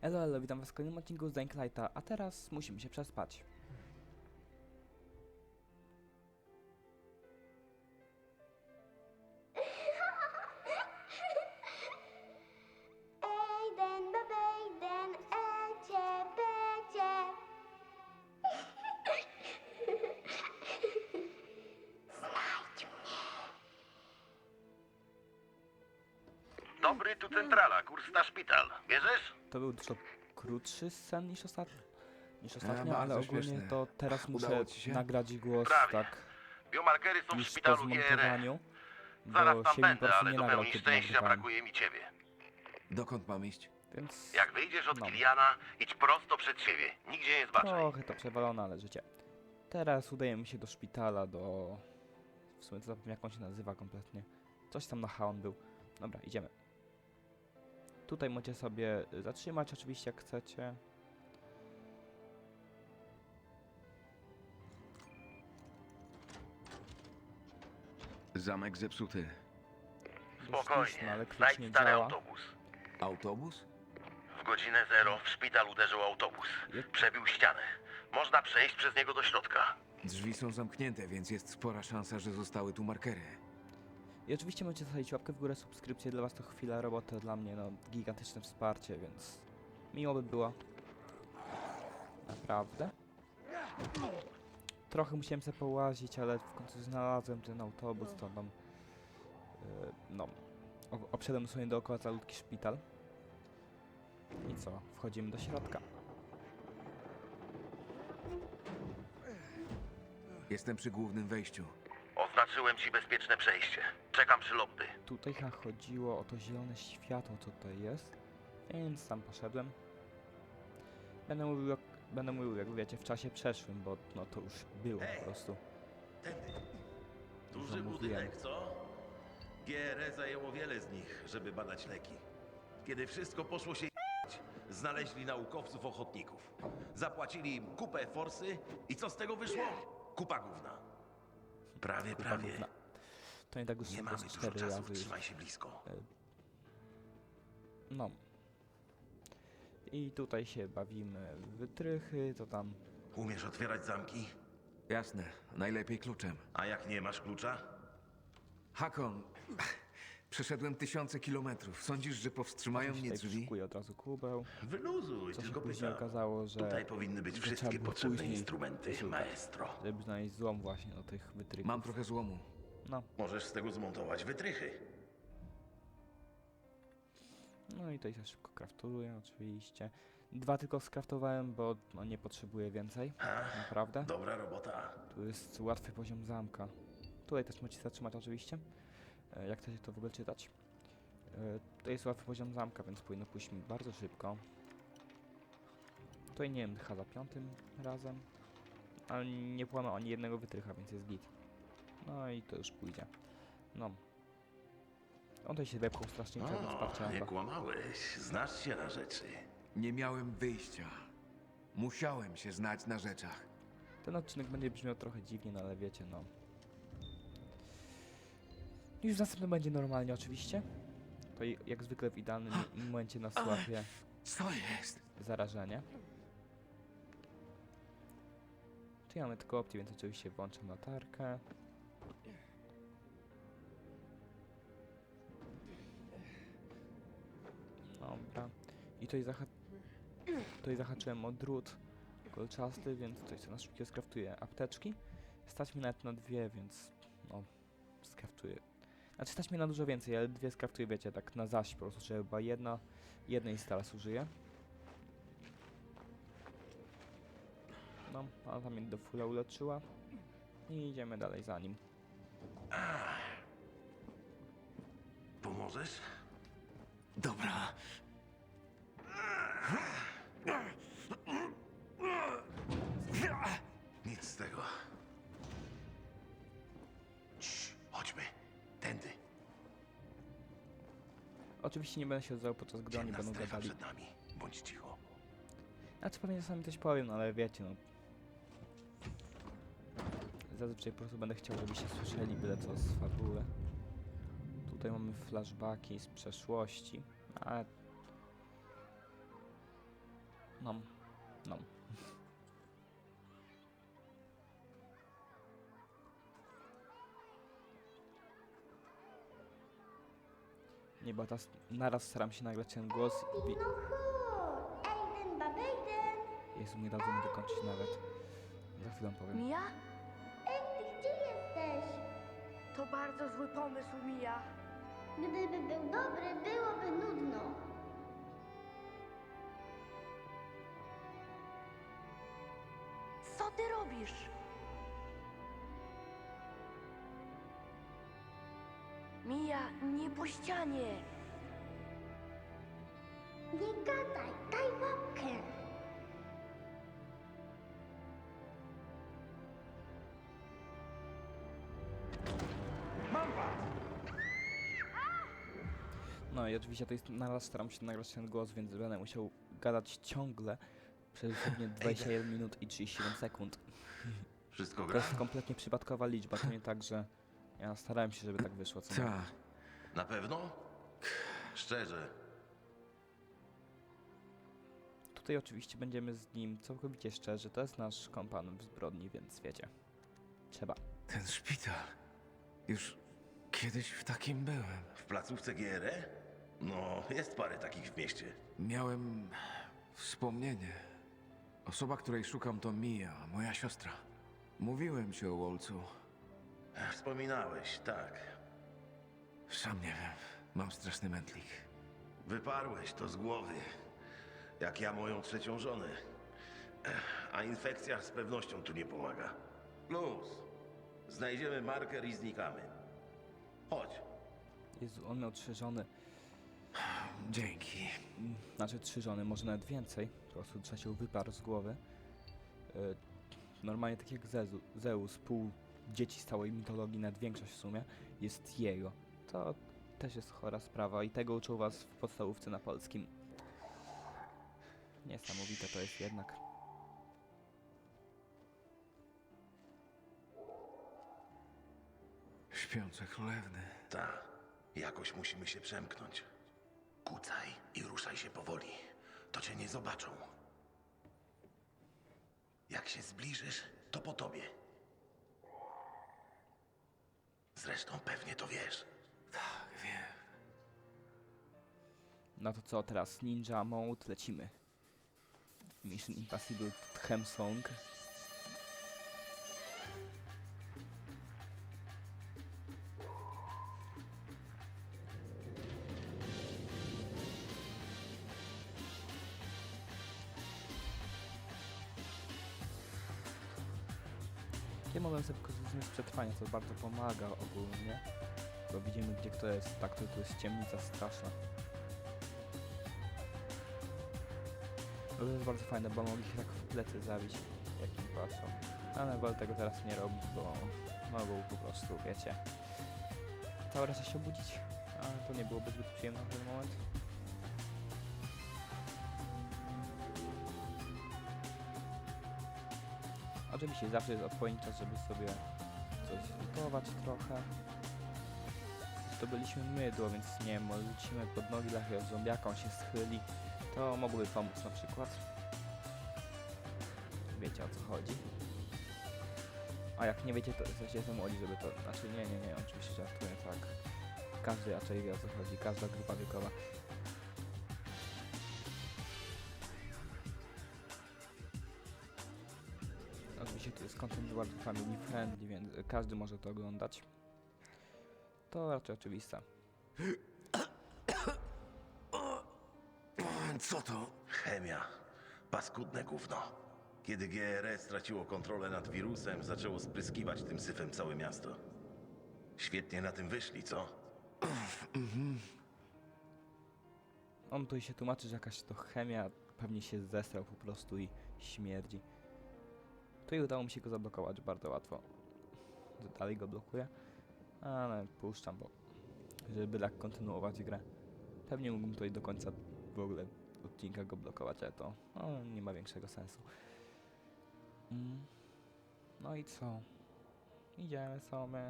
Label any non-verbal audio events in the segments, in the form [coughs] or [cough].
Elo, elo, witam was w kolejnym odcinku z Dying Lighta, a teraz musimy się przespać. Krótszy sen niż ostatnio, niż A, ostatnio bardzo ale ogólnie śmieszny. to teraz muszę Udało ci się? nagrać głos Prawie. tak Biomarkery są w po szpitalu GRE. zmontowaniu, Zaraz bo tam się mi po będę, prostu ale nie do nagrał pełni kiedy szczęścia nagrywałem, brakuje mi ciebie. Dokąd mam iść? więc Jak wyjdziesz od No. Kiliana, idź prosto przed siebie. Nigdzie nie zbaczaj. trochę to przewalone, ale życie. Teraz udajemy się do szpitala, do... W sumie to zapomniałem jak on się nazywa kompletnie. Coś tam na H on był. Dobra, idziemy. Tutaj możecie sobie y, zatrzymać oczywiście jak chcecie. Zamek zepsuty. Spokojnie, no, ale klucz znajdź nie stary działa. autobus. Autobus? W godzinę zero w szpital uderzył autobus. Jak- Przebił ścianę. Można przejść przez niego do środka. Drzwi są zamknięte, więc jest spora szansa, że zostały tu markery. I oczywiście możecie zostawić łapkę w górę, subskrypcję, dla was to chwila roboty, dla mnie no gigantyczne wsparcie, więc miło by było. Naprawdę. Trochę musiałem sobie połazić, ale w końcu znalazłem ten autobus, to tam, yy, no, obszedłem sobie dookoła calutki szpital. I co, wchodzimy do środka. Jestem przy głównym wejściu. Oznaczyłem ci bezpieczne przejście. Czekam przy lobby. Tutaj chyba chodziło o to zielone światło, co tutaj jest, więc tam poszedłem. Będę mówił, jak, będę mówił, jak wiecie, w czasie przeszłym, bo no to już było po prostu. Tędy. Dużo Duży budynek, co? GRE zajęło wiele z nich, żeby badać leki. Kiedy wszystko poszło się j***ć, znaleźli naukowców ochotników. Zapłacili im kupę forsy i co z tego wyszło? Kupa gówna. Prawie, Kupa prawie. gówna. To nie tak już Nie mamy dużo cztery czasu, razy już. trzymaj się blisko. No. I tutaj się bawimy w wytrychy, to tam Umiesz otwierać zamki? Jasne, najlepiej kluczem. A jak nie masz klucza? Hakon, przeszedłem tysiące kilometrów. Sądzisz, że powstrzymają mnie tutaj drzwi? przyszukuje od razu kubeł. Wyluzuj, Co się tylko później pytam. okazało, że Tutaj powinny być że wszystkie było potrzebne później instrumenty, szukać, maestro. żeby znaleźć złom właśnie do tych wytrychów. Mam trochę złomu. No. Możesz z tego zmontować wytrychy. No i tutaj się szybko kraftuję oczywiście. Dwa tylko skraftowałem, bo no, nie potrzebuję więcej. Naprawdę. Dobra robota. Tu jest łatwy poziom zamka. Tutaj też możecie zatrzymać oczywiście. E, Jak chcecie to w ogóle czytać. E, To jest łatwy poziom zamka, więc powinno pójść mi bardzo szybko. Tutaj nie wiem, chyba za piątym razem. Ale nie połamał ani jednego wytrycha, więc jest git. No i to już pójdzie. No. On tutaj się wepchał strasznie, trzeba O, wsparcia nie kłamałeś. Znasz się na rzeczy. Nie miałem wyjścia. Musiałem się znać na rzeczach. Ten odcinek będzie brzmiał trochę dziwnie, no ale wiecie, no. Już w następnym będzie normalnie oczywiście. To i- jak zwykle w idealnym momencie nas łapie Co jest? zarażenie. Tu mamy tylko opcję, więc oczywiście włączam latarkę. Dobra. I tutaj, zaha tutaj zahaczyłem o drut kolczasty, więc tutaj sobie na szybkie skraftuję apteczki. Stać mi nawet na dwie, więc no, skraftuję. Znaczy stać mi na dużo więcej, ale dwie skraftuję, wiecie, tak na zaś po prostu, żeby była jedna, jednej użyję. No, ona tam mnie do fulla uleczyła. I idziemy dalej za nim. Pomożesz? Dobra. Oczywiście nie będę się odzywał podczas gdy oni będą strefa gadali. przed nami. Bądź cicho. Znaczy pewnie czasami coś powiem, no ale wiecie, no. Zazwyczaj po prostu będę chciał, żebyście słyszeli byle co z fabuły. Tutaj mamy flashbacki z przeszłości, ale No. No. Nie, bo teraz naraz staram się nagrać ten głos. Wi- No. Jezu, nie dadzą mi dokończyć nawet. Za chwilę powiem. Mija? Andy, gdzie jesteś? To bardzo zły pomysł, Mija. Gdyby był dobry, byłoby nudno. Co ty robisz? Mija, nie po ścianie. Nie gadaj, daj łapkę. No i oczywiście to jest naraz staram się nagrać ten głos, więc będę musiał gadać ciągle przez pewnie 21 minut i 37 sekund. Wszystko To gra? jest kompletnie przypadkowa liczba, to nie tak, że ja starałem się, żeby tak wyszło. Co nie? Tak. Na pewno? Szczerze. Tutaj oczywiście będziemy z nim całkowicie szczerzy, to jest nasz kompan w zbrodni, więc wiecie. Trzeba. Ten szpital. Już kiedyś w takim byłem. W placówce GRE? No, jest parę takich w mieście. Miałem wspomnienie. Osoba, której szukam, to Mia, moja siostra. Mówiłem ci o Wolcu. Wspominałeś, tak. Sam nie wiem. Mam straszny mętlik. Wyparłeś to z głowy. Jak ja moją trzecią żonę. A infekcja z pewnością tu nie pomaga. Plus, znajdziemy marker i znikamy. Chodź. Jezu, on miał trzy żony. Dzięki. Znaczy trzy żony, może nawet więcej. Po prostu trzeba się wyparł z głowy. Y, Normalnie tak jak Zezu, Zeus, pół dzieci z całej mitologii, nawet większość w sumie, jest jego. To też jest chora sprawa i tego uczył was w podstawówce na polskim. Niesamowite to jest jednak. Śpiące królewny. Ta, jakoś musimy się przemknąć. Kucaj i ruszaj się powoli. To cię nie zobaczą. Jak się zbliżysz, to po tobie. Zresztą pewnie to wiesz. Tak, wiem. No to co teraz? Ninja Mode, lecimy. Mission Impossible Tchem Song. Przetrwanie, co bardzo pomaga ogólnie. Bo widzimy gdzie kto jest, tak to tu jest ciemnica straszna. To jest bardzo fajne, bo mogli się tak w plecy zabić, jak im patrzą. Ale wolę tego teraz nie robić, bo mogą po prostu, wiecie, cała reszta się obudzić. A to nie byłoby zbyt przyjemne w ten moment. Oczywiście zawsze jest odpowiedni czas, żeby sobie zlutować trochę. To byliśmy mydło, więc nie wiem, rzucimy pod nogi dla zombiaka, on się schyli. To mogłoby pomóc na przykład. Wiecie o co chodzi. A jak nie wiecie, to jesteście za młodzi, żeby to... Znaczy nie, nie, nie, oczywiście żartuję, tak. Każdy raczej wie o co chodzi, każda grupa wiekowa. Bardzo family friendly, więc każdy może to oglądać. To raczej oczywiste. [coughs] Co to? Chemia. Paskudne gówno. Kiedy GRE straciło kontrolę nad wirusem, zaczęło spryskiwać tym syfem całe miasto. Świetnie na tym wyszli, co? On tu się tłumaczy, że jakaś to chemia pewnie się zesrał po prostu i śmierdzi. Tu i udało mi się go zablokować bardzo łatwo. Dalej go blokuję, ale puszczam, bo żeby tak kontynuować grę. Pewnie mógłbym tutaj do końca w ogóle odcinka go blokować, ale to no, nie ma większego sensu. Mm. No i co? Idziemy sobie.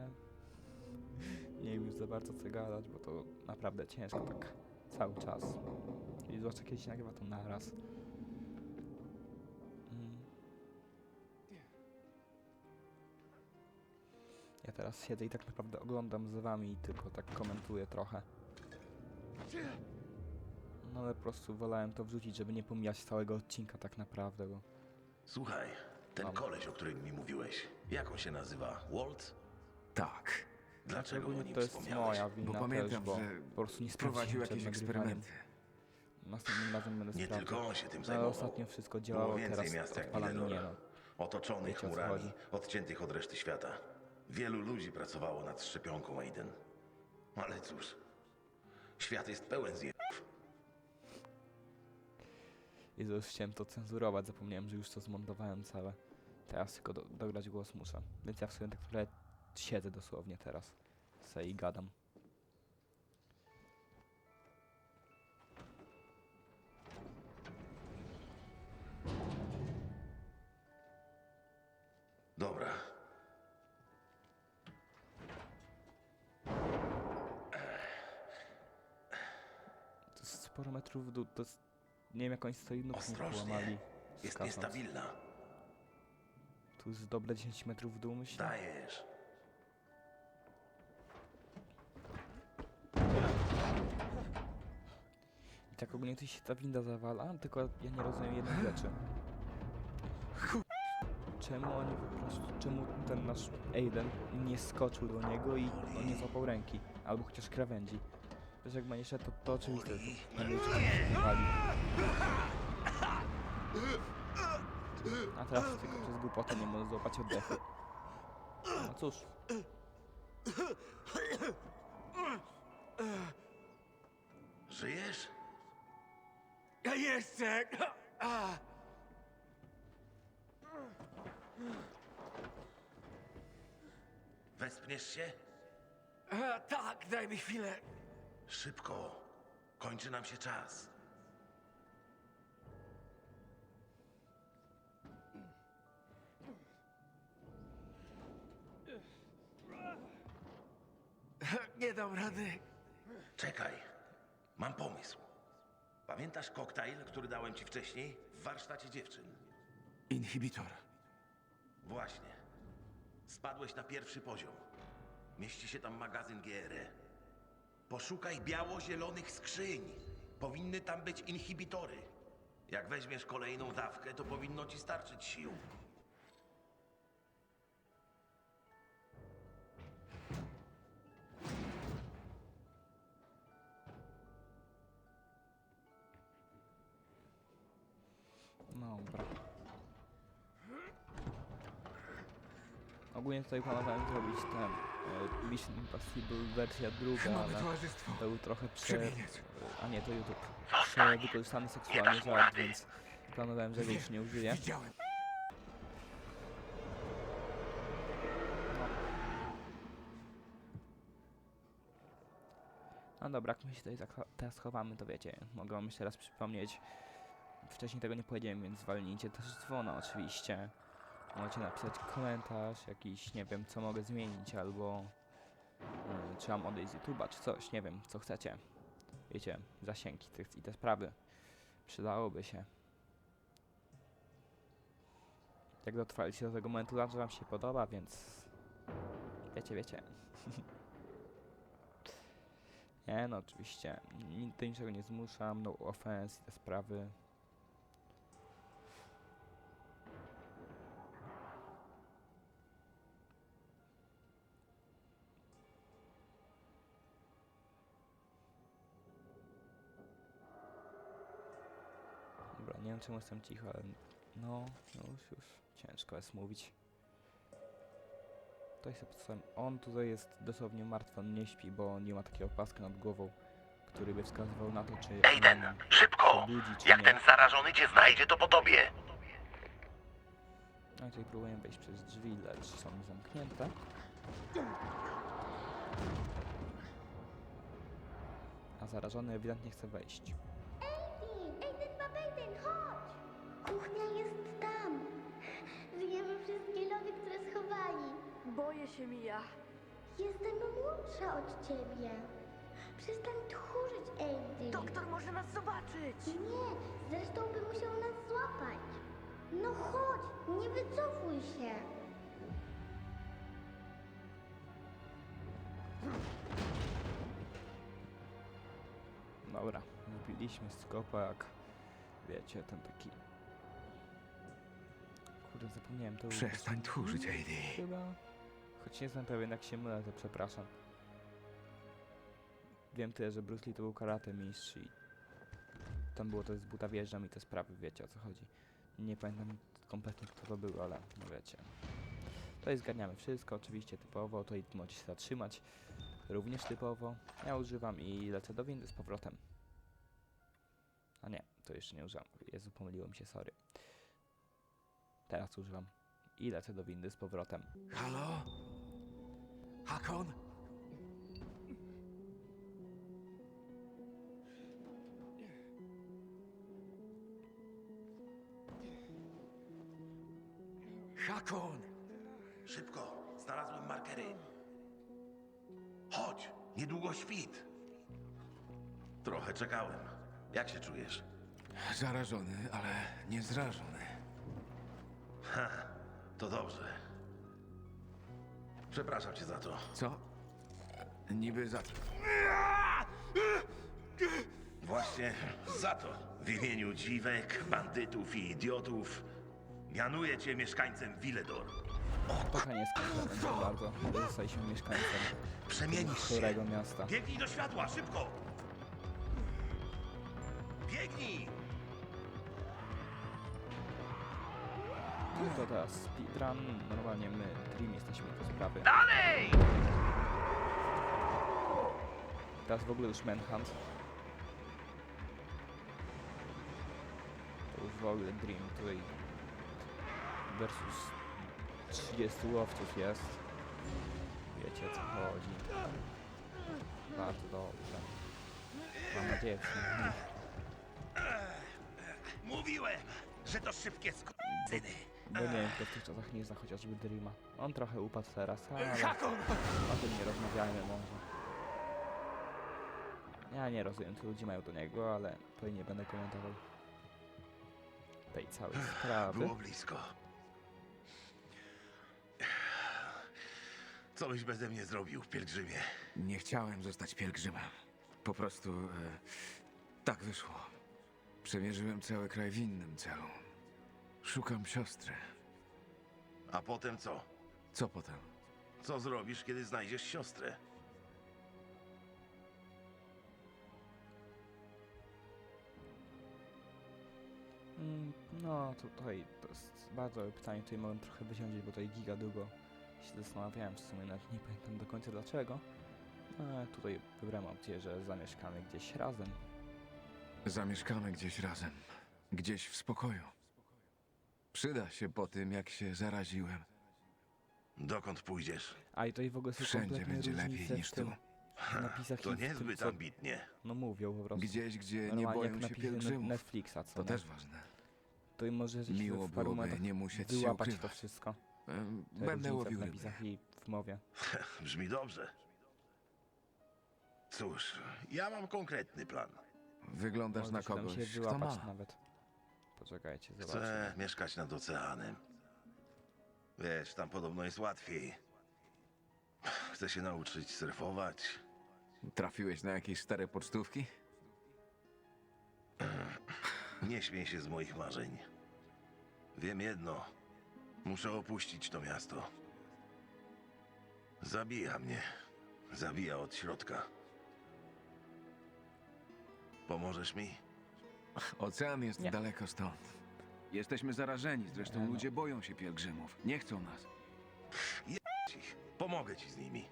Nie wiem już za bardzo co gadać, bo to naprawdę ciężko tak cały czas. I zwłaszcza kiedy się nagrywa to naraz. Ja teraz siedzę i tak naprawdę oglądam za wami i tylko tak komentuję trochę. No ale po prostu wolałem to wrzucić, żeby nie pomijać całego odcinka tak naprawdę, bo... Słuchaj, ten Mam. koleś, o którym mi mówiłeś, jak on się nazywa? Walt? Tak, Dlaczego o Ogólnie nim to jest wspomniałeś? moja bo wina też, pamiętam, bo że po prostu nie prowadził sprawdziłem jakieś przed nagrywaniem. eksperymenty. Następnym razem będę Nie sprawdzał. tylko on się tym ale zajmował. ostatnio wszystko Było działało, więcej teraz miast jak odpalam nie Millenora. no. Otoczony Wiecie, o co chmurami, chodzi. odciętych od reszty świata. Wielu ludzi pracowało nad szczepionką Aiden. Ale cóż, świat jest pełen zjebów. Jezu, już chciałem to cenzurować, zapomniałem, że już to zmontowałem całe. Teraz tylko do, dograć głos muszę. Więc ja w sumie tak naprawdę siedzę dosłownie teraz. Se i gadam. Metrów w dół, to jest... Nie wiem jak oni Ostrożnie. połamali. jest niestabilna. Tu jest dobre 10 metrów w dół, myślę. Dajesz. I tak ogólnie tu się ta winda zawala, tylko ja nie rozumiem jednej rzeczy. Czemu oni po prostu, czemu ten nasz Aiden nie skoczył do niego i on nie złapał ręki, albo chociaż krawędzi. Wiesz jak szedł, to, to oczywiste, się wali. A teraz tylko przez głupotę nie może złapać oddechu. No cóż, Żyjesz? Ja jeszcze! Wespniesz się? tak, daj mi chwilę. Szybko. Kończy nam się czas. [laughs] Nie dam rady. Czekaj. Mam pomysł. Pamiętasz koktajl, który dałem ci wcześniej w warsztacie dziewczyn? Inhibitor. Właśnie. Spadłeś na pierwszy poziom. Mieści się tam magazyn GRE. Poszukaj biało-zielonych skrzyń. Powinny tam być inhibitory. Jak weźmiesz kolejną dawkę, to powinno ci starczyć sił. Dobra. Ogólnie tutaj planowałem zrobić ten e, Mission Impossible wersja druga, Nowe ale towarzystwo. był trochę prze... A nie, to YouTube. Prze wykorzystany seksualnie żart, więc planowałem, że go już nie użyję. Widziałem. No dobra, jak my się tutaj teraz schowamy, to wiecie, mogę wam jeszcze raz przypomnieć. Wcześniej tego nie powiedziałem, więc zwolnijcie też dzwona oczywiście. Możecie napisać komentarz jakiś, nie wiem, co mogę zmienić, albo yy, czy mam odejść z YouTube'a, czy coś, nie wiem, co chcecie. Wiecie, zasięgi tych i te sprawy. Przydałoby się. Jak dotrwaliście do tego momentu, znaczy, że wam się podoba, więc wiecie, wiecie. [laughs] Nie, no oczywiście. Do niczego nie zmuszam, no offense i te sprawy. Nie wiem czemu jestem cicho, ale no, no już, już ciężko jest mówić. Tutaj sobie przedstawiam. On tutaj jest dosłownie martwy, on nie śpi, bo nie ma takiego paska nad głową, który by wskazywał na to, czy Aiden, on szybko! się budzi, czy Jak nie. ten zarażony cię znajdzie, to po tobie. No i tutaj próbuję wejść przez drzwi, lecz są zamknięte. A zarażony ewidentnie chce wejść. Kuchnia jest tam. Zjemy wszystkie lody, które schowali. Boję się, Mija. Jestem młodsza od ciebie. Przestań tchórzyć, Aiden. Doktor może nas zobaczyć. Nie, zresztą by musiał nas złapać. No chodź, nie wycofuj się. Dobra, wbiliśmy skopa jak, wiecie, ten taki... Kurde, zapomniałem to... Przestań tchórzyć, AD. Chyba... Choć nie jestem pewien, jak się mylę, to przepraszam. Wiem tyle, że Bruce Lee to był karate mistrz i... Tam było to z buta wjeżdżam i te sprawy, wiecie o co chodzi. Nie pamiętam kompletnie kto to był, ale no wiecie. Tutaj zgarniamy wszystko, oczywiście typowo, tutaj możecie się zatrzymać. Również typowo. Ja używam i lecę do windy z powrotem. A nie, to jeszcze nie używam. Jezu, pomyliło mi się, sorry. Teraz używam. I lecę do windy z powrotem. Halo? Hakon? Hakon! Szybko, znalazłem markery. Chodź, niedługo świt. Trochę czekałem. Jak się czujesz? Zarażony, ale nie zrażony. Ha, to dobrze. Przepraszam cię za to. Co? Niby za... Właśnie za to. W imieniu dziwek, bandytów i idiotów mianuję cię mieszkańcem Villedor. Jest kompletne bardzo. Zostaje się mieszkańcem Przemienisz się. chorego miasta. Biegnij do światła, szybko! Teraz speedrun. Normalnie my, Dream, jesteśmy do sprawy. Dalej! Teraz w ogóle już Manhunt. To już w ogóle Dream tutaj versus 30 łowców jest. Wiecie o co chodzi. Bardzo dobrze. Mam nadzieję, że Mówiłem, że to szybkie skoczyny. Bo nie wiem, kto w tych czasach nie zna chociażby Dreama. On trochę upadł teraz, ale o tym nie rozmawiajmy może. Ja nie rozumiem, co ludzie mają do niego, ale tutaj nie będę komentował tej całej sprawy. Było blisko. Co byś beze mnie zrobił, pielgrzymie? Nie chciałem zostać pielgrzymem. Po prostu... E, tak wyszło. Przemierzyłem cały kraj w innym celu. Szukam siostry. A potem co? Co potem? Co zrobisz, kiedy znajdziesz siostrę? Mm, No, tutaj to jest bardzo dobre pytanie, tutaj mogłem trochę wyciągnąć, bo tutaj giga długo się zastanawiałem, w sumie nawet nie pamiętam do końca dlaczego. No, ale tutaj wybrałem opcję, że zamieszkamy gdzieś razem. Zamieszkamy gdzieś razem. Gdzieś w spokoju. Przyda się po tym, jak się zaraziłem. Dokąd pójdziesz? A i tutaj w ogóle są Wszędzie kompletne będzie różnice lepiej niż tym, tu. napisach To i w tym, niezbyt co, ambitnie. No mówią po prostu. Gdzieś, gdzie nie Normalnie jak boją się napisy pielgrzymów. Netflixa, co To nie? też ważne. To i może Miło w paru byłoby momentach nie musieć się wyłapać to ukrywać. wszystko. Em, Te Będę różnice łowił w ryby. napisach i w mowie. Brzmi dobrze. Cóż, ja mam konkretny plan. Wyglądasz Może na tam kogoś, się kto wyłapać ma. nawet. Poczekajcie, zobaczmy. Chcę mieszkać nad oceanem. Wiesz, tam podobno jest łatwiej. Chcę się nauczyć surfować. Trafiłeś na jakieś stare pocztówki? Nie śmiej się z moich marzeń. Wiem jedno. Muszę opuścić to miasto. Zabija mnie. Zabija od środka. Pomożesz mi? Ocean jest Nie. daleko stąd. Jesteśmy zarażeni, zresztą no. ludzie boją się pielgrzymów. Nie chcą nas. Ich. Pomogę ci z nimi.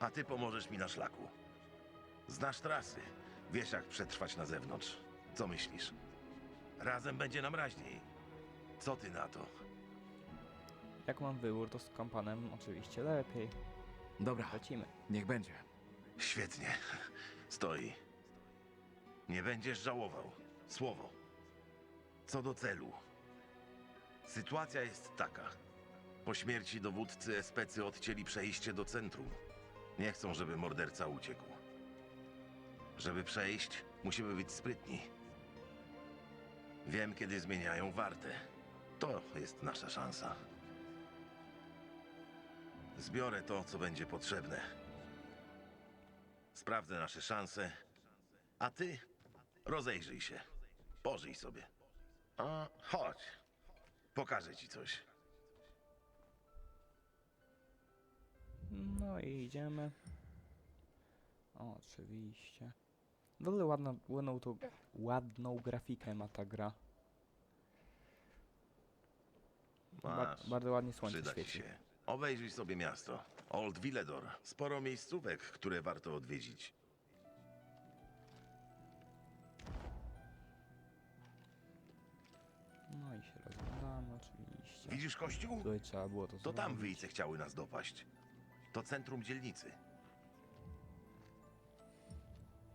A ty pomożesz mi na szlaku. Znasz trasy. Wiesz, jak przetrwać na zewnątrz. Co myślisz? Razem będzie nam raźniej. Co ty na to? Jak mam wybór, to z kompanem oczywiście lepiej. Dobra, Lecimy. niech będzie. Świetnie. Stoi. Nie będziesz żałował. Słowo. Co do celu. Sytuacja jest taka. Po śmierci dowódcy especy odcięli przejście do centrum. Nie chcą, żeby morderca uciekł. Żeby przejść, musimy być sprytni. Wiem, kiedy zmieniają wartę. To jest nasza szansa. Zbiorę to, co będzie potrzebne. Sprawdzę nasze szanse, a ty rozejrzyj się. Pożyj sobie. A, chodź. Pokażę ci coś. No i idziemy. O, oczywiście. W ogóle ładna, ładną, tą, ładną grafikę ma ta gra. Ba Masz. bardzo ładnie słońce Przyda ci świeci. się. Obejrzyj sobie miasto. Old Villedor. Sporo miejscówek, które warto odwiedzić. No i się rozglądamy oczywiście. Widzisz kościół? Tutaj trzeba było to To tam zrobić. wyjce chciały nas dopaść. To centrum dzielnicy.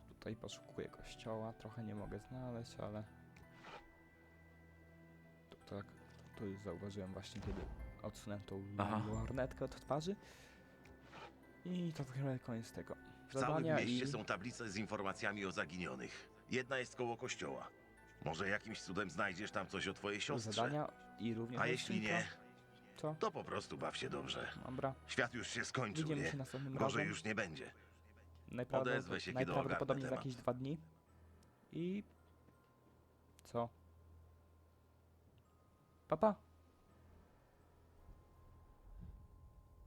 Tutaj poszukuję kościoła, trochę nie mogę znaleźć, ale... Tu, tak, tu już zauważyłem właśnie, kiedy odsunąłem tą Aha. lornetkę od twarzy. I to chyba koniec tego. W całym Zadania mieście i... są tablice z informacjami o zaginionych. Jedna jest koło kościoła. Może jakimś cudem znajdziesz tam coś o twojej siostrze. zadania i również A jeśli odcinka. nie, Co? to po prostu baw się dobrze. Dobra, Świat już się skończył, widzimy nie? się następnym Gorzej razem. już nie będzie. Najprawdopod- odezwę się, kiedy najprawdopodobniej za ogarnę jakieś dwa dni. I... Co? Papa? Pa.